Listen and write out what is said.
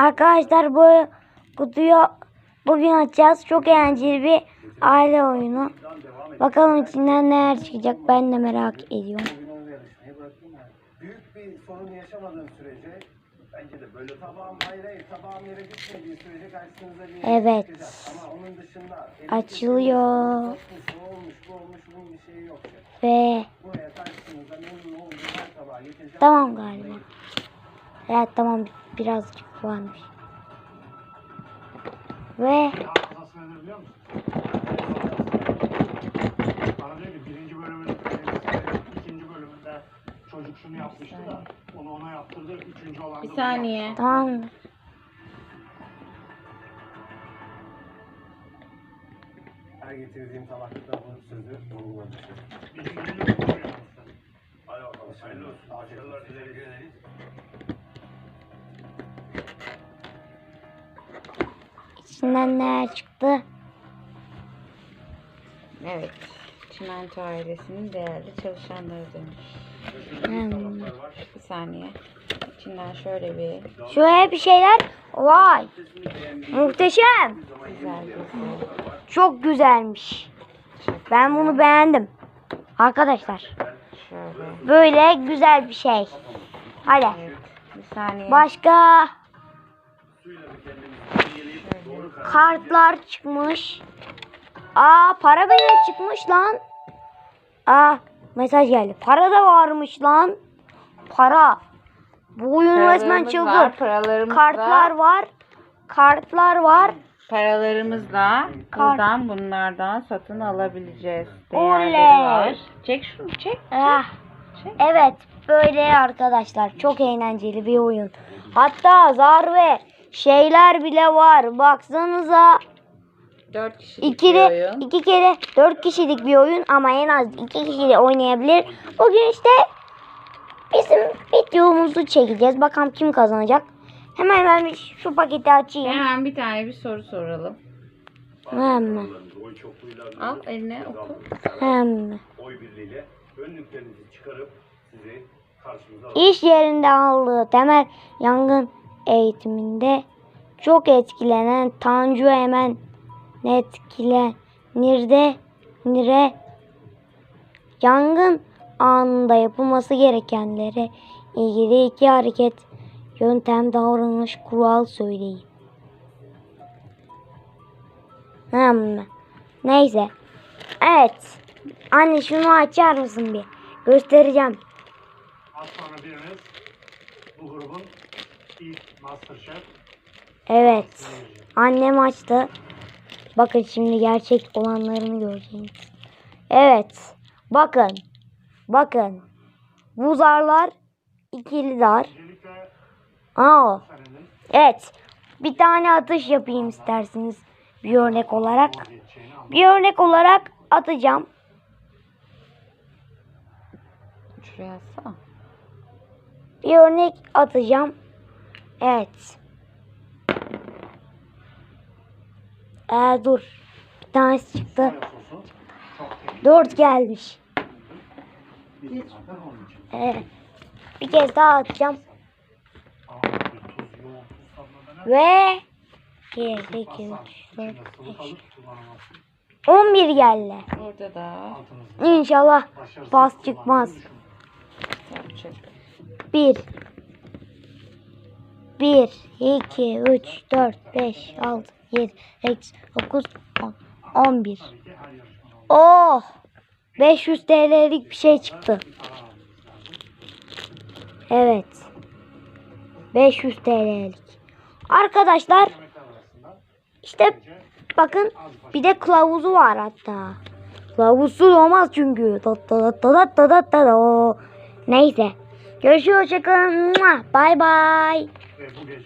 Arkadaşlar bu kutuyu bugün açacağız. Çok eğlenceli bir aile oyunu. Bakalım içinden neler çıkacak ben de merak ediyorum. Büyük bir sorun yaşamadığın sürece bence de böyle tabağım hayır hayır tabağım yere gitmediği sürece karşınıza bir Evet. çıkacak. Ama onun dışında Açılıyor. Bu olmuş, bu olmuş, bunun bir şeyi yok. Ve Buraya karşınıza memnun olduğu her tabağı getireceğim. tamam galiba. Evet tamam birazcık varmış. Ve birinci bölümün ikinci bölümünde çocuk şunu yapmıştı da onu ona yaptırdı. Üçüncü olan Bir saniye. tamam? Her getirdiğim tabakta bu sözü yapmıştı. Hadi bakalım. Hayırlı olsun. Başarılar dileriz. İçinden neler çıktı? Evet. Çimento ailesinin değerli çalışanları demiş. Hmm. Bir saniye. İçinden şöyle bir Şöyle bir şeyler. Vay. Muhteşem. güzel bir Çok güzelmiş. Ben bunu beğendim. Arkadaşlar. şöyle. Böyle güzel bir şey. Hadi. Evet. Bir saniye. Başka kartlar çıkmış. Aa para bile çıkmış lan. Aa mesaj geldi. Para da varmış lan. Para. Bu oyun resmen Paralarımız çılgın. var, paralarımız Kartlar var. var. Kartlar var. Paralarımızla Kart. buradan bunlardan satın alabileceğiz. Oley. Değerleri var. Çek şunu çek. Ah. Çek. Evet böyle arkadaşlar çok eğlenceli bir oyun. Hatta zar ve şeyler bile var. Baksanıza Dört kişilik bir ikili oyun. iki kere dört kişilik bir oyun ama en az iki kişi de oynayabilir. Bugün işte bizim videomuzu çekeceğiz. Bakalım kim kazanacak. Hemen hemen bir şu paketi açayım. Hemen bir tane bir soru soralım. Hemen. Al eline oku. Hemen. oy birliğiyle önlüklerinizi çıkarıp sizi karşımıza alalım. İş yerinde aldığı temel yangın eğitiminde çok etkilenen Tanju hemen etkilenirde nire yangın anında yapılması gerekenlere ilgili iki hareket yöntem davranış kural söyleyin. Hmm. Neyse. Evet. Anne şunu açar mısın bir? Göstereceğim. Az sonra biriniz Evet. Annem açtı. Bakın şimdi gerçek olanlarını göreceğiniz. Evet. Bakın. Bakın. Bu zarlar ikili zar. Aa. Evet. Bir tane atış yapayım isterseniz. Bir örnek olarak. Bir örnek olarak atacağım. Şuraya. Bir örnek atacağım. Evet. Ee, dur. Bir tanesi çıktı. Dört gelmiş. Evet. Bir kez daha atacağım. Ve 1, 2, 3, 4, İçinde 5, sıvı kalıp kullanamazsın. 11 geldi. Burada da İnşallah pas çıkmaz. düşünün. yapacak. 1 1, 2, 3, 4, 5, 6, 7, 8, 9, 10, 11. Tabii ki her yarışmanın olduğu Oh! 500 TL'lik bir şey çıktı. Evet. 500 TL'lik. Arkadaşlar işte bakın bir de kılavuzu var hatta. Kılavuzsuz olmaz çünkü. Neyse. Görüşürüz. Hoşçakalın. Bye bye. ve bu gece